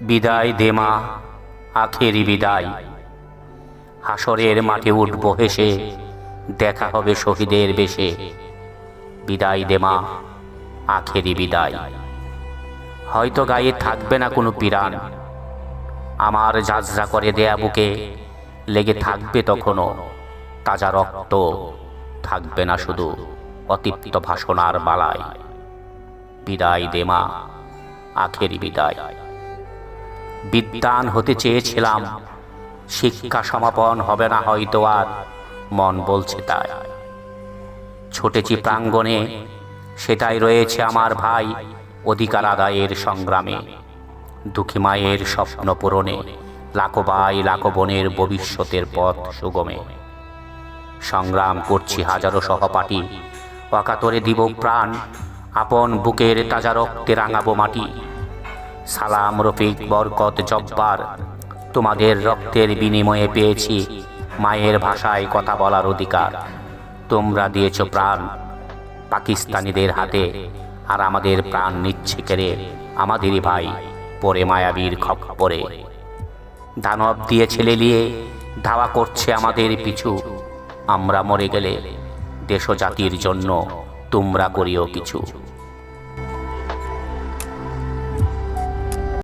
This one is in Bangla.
বিদায় দেমা আখেরি বিদায়। হাসরের মাঠে উঠব হেসে, দেখা হবে শহীদের বেশে। বিদায় দেমা আখেরি বিদায়। হয়তো গায়ে থাকবে না কোনো পিরান। আমার যাত্রা করে দেয়া বুকে লেগে থাকবে তখনও। তাজা রক্ত থাকবে না শুধু অতিপ্ত ভাষণার বালায় বিদায় দেমা আখেরি বিদায়। বিদ্যান হতে চেয়েছিলাম। শিক্ষা সমাপন হবে না হয়তো আর, মন বলছে তাই। ছোটেছি প্রাঙ্গণে সেটাই রয়েছে আমার ভাই অধিকার আদায়ের সংগ্রামে। দুঃখী মায়ের স্বপ্ন পূরণে, লাখো ভাই, লাখো বোনের ভবিষ্যতের পথ সুগমে। সংগ্রাম করছি হাজারো সহপাঠী, অকাতরে দিব প্রাণ, আপন বুকের তাজা রক্তে রাঙাবো মাটি। সালাম, রফিক, বরকত, জব্বার। তোমাদের রক্তের বিনিময়ে পেয়েছি মায়ের ভাষায় কথা বলার অধিকার। তোমরা দিয়েছ প্রাণ পাকিস্তানিদের হাতে আর আমাদের প্রাণ নিচ্ছে কেড়ে আমাদেরই ভাই পরে মায়াবীর খপ্পরে। দানব দিয়ে ছেলে নিয়ে ধাওয়া করছে আমাদের পিছু। আমরা মরে গেলে দেশ জাতির জন্য তোমরা করিও কিছু।